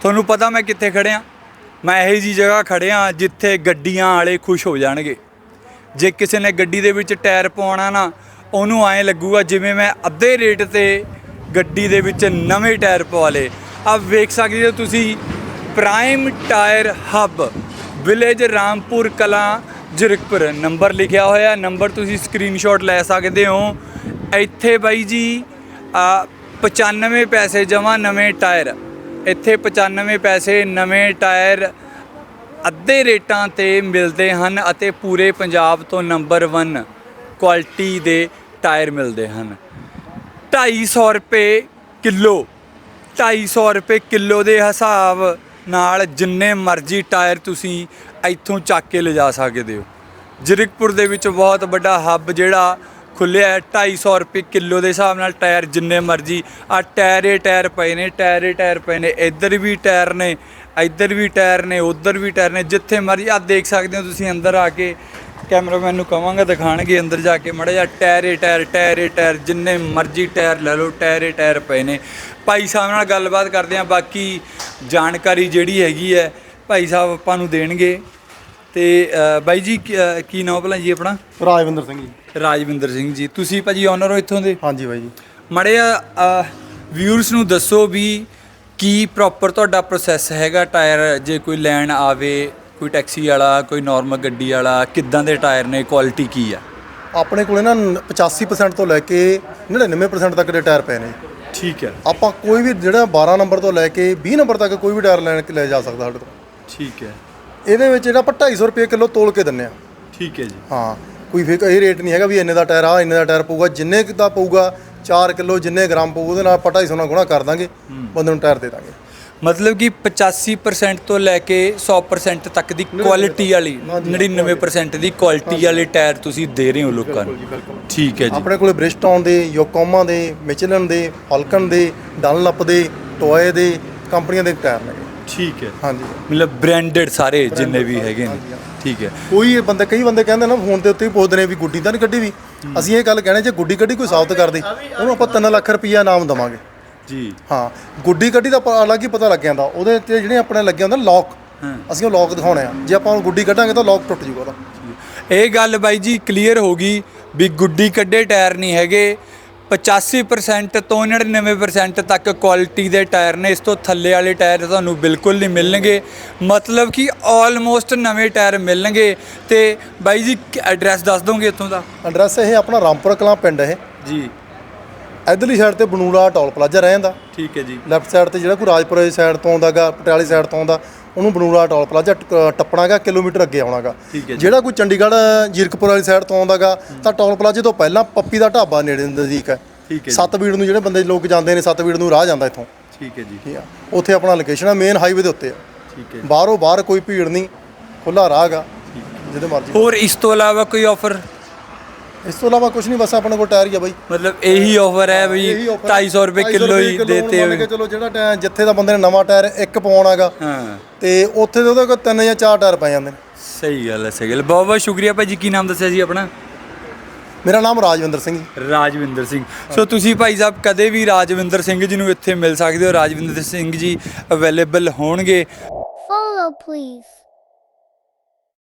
ਤੁਹਾਨੂੰ ਪਤਾ ਮੈਂ ਕਿੱਥੇ ਖੜਿਆ? ਮੈਂ ਇਹੋ ਜੀ ਜਗ੍ਹਾ ਖੜਿਆ ਜਿੱਥੇ ਗੱਡੀਆਂ ਵਾਲੇ ਖੁਸ਼ ਹੋ ਜਾਣਗੇ। ਜੇ ਕਿਸੇ ਨੇ ਗੱਡੀ ਦੇ ਵਿੱਚ ਟਾਇਰ ਪਵਾਉਣਾ ਨਾ, ਉਹਨੂੰ ਐਂ ਲੱਗੂਗਾ ਜਿਵੇਂ ਮੈਂ ਅੱਧੇ ਰੇਟ ਤੇ ਗੱਡੀ ਦੇ ਵਿੱਚ ਨਵੇਂ ਟਾਇਰ ਪਵਾ ਲਏ। ਆ ਵੇਖ ਸਕਦੇ ਹੋ ਤੁਸੀਂ prime tyre hub village Rampur Kalan Zirakpur number ਲਿਖਿਆ ਹੋਇਆ ਨੰਬਰ ਤੁਸੀਂ ਸਕਰੀਨਸ਼ਾਟ ਲੈ ਸਕਦੇ ਹੋ। ਇੱਥੇ ਬਾਈ ਜੀ ਆ 95 ਪੈਸੇ ਜਮਾ ਨਵੇਂ ਟਾਇਰ। ਇੱਥੇ 95 ਪੈਸੇ ਨਵੇਂ ਟਾਇਰ ਅੱਧੇ ਰੇਟਾਂ ਤੇ ਮਿਲਦੇ ਹਨ ਅਤੇ ਪੂਰੇ ਪੰਜਾਬ ਤੋਂ ਨੰਬਰ 1 ਕੁਆਲਿਟੀ ਦੇ ਟਾਇਰ ਮਿਲਦੇ ਹਨ। 250 ਰੁਪਏ ਕਿਲੋ 250 ਰੁਪਏ ਕਿਲੋ ਦੇ ਹਿਸਾਬ ਨਾਲ ਜਿੰਨੇ ਮਰਜ਼ੀ ਟਾਇਰ ਤੁਸੀਂ ਇੱਥੋਂ ਚੱਕ ਕੇ ਲਿਜਾ ਸਕਦੇ ਹੋ। ਜ਼ਰਿਕਪੁਰ ਦੇ ਵਿੱਚ ਬਹੁਤ ਵੱਡਾ ਹੱਬ ਜਿਹੜਾ ਖੁੱਲਿਆ ਹੈ 250 ਰੁਪਏ ਕਿਲੋ ਦੇ ਹਿਸਾਬ ਨਾਲ ਟਾਇਰ ਜਿੰਨੇ ਮਰਜ਼ੀ। ਆ ਟਾਇਰੇ ਟਾਇਰ ਪਏ ਨੇ ਟਾਇਰੇ ਟਾਇਰ ਪਏ ਨੇ ਇੱਧਰ ਵੀ ਟਾਇਰ ਨੇ ਇੱਧਰ ਵੀ ਟਾਇਰ ਨੇ ਉੱਧਰ ਵੀ ਟਾਇਰ ਨੇ ਜਿੱਥੇ ਮਰਜ਼ੀ ਆ ਦੇਖ ਸਕਦੇ ਹੋ ਤੁਸੀਂ ਅੰਦਰ ਆ ਕੇ ਕੈਮਰਾਮੈਨ ਨੂੰ ਕਵਾਂਗਾ ਦਿਖਾਣਗੇ ਅੰਦਰ ਜਾ ਕੇ ਮੜਾ ਜਾ ਟਾਇਰੇ ਟਾਇਰ ਟਾਇਰੇ ਟਾਇਰ ਜਿੰਨੇ ਮਰਜ਼ੀ ਟਾਇਰ ਲੈ ਲਓ ਟਾਇਰੇ ਟਾਇਰ ਪਏ ਨੇ। ਭਾਈ ਸਾਹਿਬ ਨਾਲ ਗੱਲਬਾਤ ਕਰਦੇ ਆ ਬਾਕੀ ਜਾਣਕਾਰੀ ਜਿਹੜੀ ਹੈਗੀ ਹੈ ਭਾਈ ਸਾਹਿਬ ਆਪਾਂ ਨੂੰ ਦੇਣਗੇ। ਤੇ ਬਾਈ ਜੀ ਕੀ- ਅ, ਕੀ ਨਾਮ ਭਲਾ ਜੀ ਆਪਣਾ? ਰਾਜਵਿੰਦਰ ਸਿੰਘ ਜੀ। ਰਾਜਵਿੰਦਰ ਸਿੰਘ ਜੀ ਤੁਸੀਂ ਭਾਜੀ ਓਨਰ ਹੋ ਇੱਥੋਂ ਦੇ? ਹਾਂਜੀ ਬਾਈ ਜੀ। ਮੜਿਆ ਵਿਊਅਰਸ ਨੂੰ ਦੱਸੋ ਵੀ ਕੀ ਪ੍ਰੋਪਰ ਤੁਹਾਡਾ ਪ੍ਰੋਸੈਸ ਹੈਗਾ ਟਾਇਰ ਜੇ ਕੋਈ ਲੈਣ ਆਵੇ ਕੋਈ ਟੈਕਸੀ ਵਾਲਾ ਕੋਈ ਨਾਰਮਲ ਗੱਡੀ ਵਾਲਾ ਕਿੱਦਾਂ ਦੇ ਟਾਇਰ ਨੇ ਕੁਆਲਿਟੀ ਕੀ ਆ? ਆਪਣੇ ਕੋਲੇ ਨਾ 85% ਤੋਂ ਲੈ ਕੇ 99% ਤੱਕ ਦੇ ਟਾਇਰ ਪਏ ਨੇ। ਠੀਕ ਹੈ। ਆਪਾਂ ਕੋਈ ਵੀ ਜਿਹੜਾ 12 ਨੰਬਰ ਤੋਂ ਲੈ ਕੇ 20 ਨੰਬਰ ਤੱਕ ਕੋਈ ਵੀ ਟਾਇਰ ਲੈਣ ਲੈ ਜਾ ਸਕਦਾ ਸਾਡੇ ਤੋਂ। ਠੀਕ ਹੈ। ਇਹਦੇ ਵਿੱਚ ਜਿਹੜਾ ਆਪਾਂ 250 ਰੁਪਏ ਕਿਲੋ ਤੋਲ ਕੇ ਦਿੰਨੇ ਆ। ਠੀਕ ਹੈ ਜੀ। ਹਾਂ। ਕੋਈ ਫਿਰ ਇਹ ਰੇਟ ਨਹੀਂ ਹੈਗਾ ਵੀ ਇੰਨੇ ਦਾ ਟਾਇਰ ਆ ਇੰਨੇ ਦਾ ਟਾਇਰ ਪਊਗਾ ਜਿੰਨੇ ਕੁ ਦਾ ਪਊਗਾ 4 ਕਿਲੋ ਜਿੰਨੇ ਗ੍ਰਾਮ ਪਊ ਉਹਦੇ ਨਾਲ ਆਪਾਂ 250 ਨਾਲ ਗੁਣਾ ਕਰ ਦਾਂਗੇ ਬੰਦੇ ਨੂੰ ਟਾਇਰ ਦੇ ਦਾਂਗੇ। ਮਤਲਬ ਕਿ 85% ਤੋਂ ਲੈ ਕੇ 100% ਤੱਕ ਦੀ ਕੁਆਲਿਟੀ ਵਾਲੀ 99% ਦੀ ਕੁਆਲਿਟੀ ਵਾਲੇ ਟਾਇਰ ਤੁਸੀਂ ਦੇ ਰਹੇ ਹੋ ਲੋਕਾਂ ਨੂੰ। ਠੀਕ ਹੈ ਜੀ। ਆਪਣੇ ਕੋਲੇ ਬ੍ਰਿਸਟੌਨ ਦੇ ਯੋਕੋਮਾ ਦੇ ਮਿਚਲਨ ਦੇ ਫਾਲਕਨ ਦੇ ਡਨਲਪ ਦੇ ਟੋਏ ਦੇ ਕੰਪਨੀਆਂ ਦੇ ਟਾਇਰ ਨੇ। ਠੀਕ ਹੈ। ਹਾਂਜੀ। ਮਤਲਬ ਬ੍ਰਾਂਡਡ ਸਾਰੇ ਜਿੰਨੇ ਵੀ ਹੈਗੇ ਨੇ। ਠੀਕ ਹੈ। ਕੋਈ ਇਹ ਬੰਦੇ ਕਈ ਬੰਦੇ ਕਹਿੰਦੇ ਨਾ ਫੋਨ ਦੇ ਉੱਤੇ ਵੀ ਪੁੱਛਦੇ ਨੇ ਵੀ ਗੁੱਡੀ ਤਾਂ ਨਹੀਂ ਕੱਢੀ ਵੀ। ਅਸੀਂ ਇਹ ਗੱਲ ਕਹਿਣੇ ਜੇ ਗੁੱਡੀ ਕੱਢੀ ਕੋਈ ਸਾਬਤ ਕਰ ਦੇ ਉਹਨੂੰ ਆਪਾਂ 3 ਲੱਖ ਰੁਪਈਆ ਇਨਾਮ ਦਵਾਂਗੇ। ਜੀ। ਹਾਂ ਗੁੱਡੀ ਕੱਢੀ ਦਾ ਅਲੱਗ ਹੀ ਪਤਾ ਲੱਗ ਜਾਂਦਾ। ਉਹਦੇ ਤੇ ਜਿਹੜੇ ਆਪਣੇ ਲੱਗੇ ਹੁੰਦੇ ਲੌਕ। ਅਸੀਂ ਉਹ ਲੌਕ ਦਿਖਾਉਣੇ ਆ। ਜੇ ਆਪਾਂ ਗੁੱਡੀ ਕੱਢਾਂਗੇ ਤਾਂ ਲੌਕ ਟੁੱਟ ਜੂਗਾ ਉਹਦਾ। ਇਹ ਗੱਲ ਬਾਈ ਜੀ ਕਲੀਅਰ ਹੋ ਗਈ ਵੀ ਗੁੱਡੀ ਕੱਢੇ ਟਾਇਰ ਨਹੀਂ ਹੈਗੇ। 85% ਤੋਂ 99% ਤੱਕ ਕੁਆਲਿਟੀ ਦੇ ਟਾਇਰ ਨੇ। ਇਸ ਤੋਂ ਥੱਲੇ ਵਾਲੇ ਟਾਇਰ ਤੁਹਾਨੂੰ ਬਿਲਕੁਲ ਨਹੀਂ ਮਿਲਣਗੇ। ਮਤਲਬ ਕਿ ਆਲਮੋਸਟ ਨਵੇਂ ਟਾਇਰ ਮਿਲਣਗੇ। ਤੇ ਬਾਈ ਜੀ ਐਡਰੈਸ ਦੱਸ ਦੋਗੇ ਇੱਥੋਂ ਦਾ? ਐਡਰੈਸ ਇਹ ਆਪਣਾ ਰਾਮਪੁਰ ਕਲਾਂ ਪਿੰਡ ਇਹ। ਜੀ। ਇਧਰਲੀ ਸਾਈਡ ਤੇ ਬਨੂੜਾ ਟੋਲ ਪਲਾਜ਼ਾ ਰਹਿ ਜਾਂਦਾ। ਠੀਕ ਹੈ ਜੀ। ਲੈਫਟ ਸਾਈਡ ਤੇ ਜਿਹੜਾ ਕੋਈ ਰਾਜਪੁਰੇ ਦੀ ਸਾਈਡ ਤੋਂ ਆਉਂਦਾਗਾ ਪਟਿਆਲੇ ਸਾਈਡ ਤੋਂ ਆਉਂਦਾ ਉਹਨੂੰ ਬਨੂੜਾ ਟੋਲ ਪਲਾਜ਼ਾ ਟੱਪਣਾਗਾ ਕਿਲੋਮੀਟਰ ਅੱਗੇ ਆਉਣਾਗਾ। ਜਿਹੜਾ ਕੋਈ ਚੰਡੀਗੜ੍ਹ ਜੀਰਕਪੁਰ ਵਾਲੀ ਸਾਈਡ ਤੋਂ ਆਉਂਦਾਗਾ ਤਾਂ ਟੋਲ ਪਲਾਜ਼ੇ ਤੋਂ ਪਹਿਲਾਂ ਪੱਪੀ ਦਾ ਢਾਬਾ ਨੇੜੇ ਨਜ਼ਦੀਕ ਹੈ। ਠੀਕ ਹੈ ਜੀ। ਸੱਤਬੀੜ ਨੂੰ ਜਿਹੜੇ ਬੰਦੇ ਲੋਕ ਜਾਂਦੇ ਨੇ ਸੱਤਬੀੜ ਨੂੰ ਰਾਹ ਜਾਂਦਾ ਇੱਥੋਂ। ਠੀਕ ਹੈ ਜੀ। ਠੀਕ ਆ। ਉੱਥੇ ਆਪਣਾ ਲੋਕੇਸ਼ਨ ਆ ਮੇਨ ਹਾਈਵੇ ਦੇ ਉੱਤੇ ਆ। ਠੀਕ ਹੈ ਬਾਹਰੋਂ ਬਾਹਰ ਕੋਈ ਭੀੜ ਨਹੀਂ ਖੁੱਲਾ ਰਾਹ ਗਾ ਜਿਹਦੇ ਮਰਜ਼ੀ ਹੋਰ ਇਸ ਤੋਂ ਇਲਾਵਾ ਕੋਈ ਆਫਰ ਇਸ ਤੋਂ ਇਲਾਵਾ ਕੁਝ ਨਹੀਂ ਬਸ ਆਪਣੇ ਕੋਲ ਟਾਇਰ ਹੀ ਆ ਬਾਈ। ਮਤਲਬ ਇਹੀ ਆਫਰ ਹੈ ਵੀ ਇਹੀ offer ਆ। 250 ਰੁਪਏ 250 ਕਿਲੋ ਹੀ ਕਿੱਲੋ ਹੁਣ ਦੇਤੇ ਮੰਨ ਕੇ ਚਲੋ ਜਿਹੜਾ ਟਾਇਰ ਜਿੱਥੇ ਦਾ ਬੰਦੇ ਨੇ ਨਵਾਂ ਟਾਇਰ ਇੱਕ ਪਵਾਉਣਾਗਾ ਹਾਂ। ਤੇ ਉੱਥੇ ਦੇ ਉਹਦੇ ਕੋਲ ਤਿੰਨ ਜਾਂ ਚਾਰ ਟਾਇਰ ਪੈ ਜਾਂਦੇ ਨੇ। ਸਹੀ ਗੱਲ ਹੈ ਸਹੀ ਗੱਲ ਬਹੁਤ ਬਹੁਤ ਸ਼ੁਕਰੀਆ ਭਾਜੀ ਕੀ ਨਾਮ ਦੱਸਿਆ ਜੀ ਆਪਣਾ? ਮੇਰਾ ਨਾਮ ਰਾਜਵਿੰਦਰ ਸਿੰਘ ਜੀ। ਰਾਜਵਿੰਦਰ ਸਿੰਘ। ਸੋ ਤੁਸੀਂ ਭਾਈ ਸਾਹਿਬ ਕਦੇ ਵੀ ਰਾਜਵਿੰਦਰ ਸਿੰਘ ਜੀ ਨੂੰ ਇੱਥੇ ਮਿਲ ਸਕਦੇ ਹੋ? ਰਾਜਵਿੰਦਰ ਸਿੰਘ ਜੀ ਅਵੇਲੇਬਲ ਹੋਣਗੇ। Follow, please.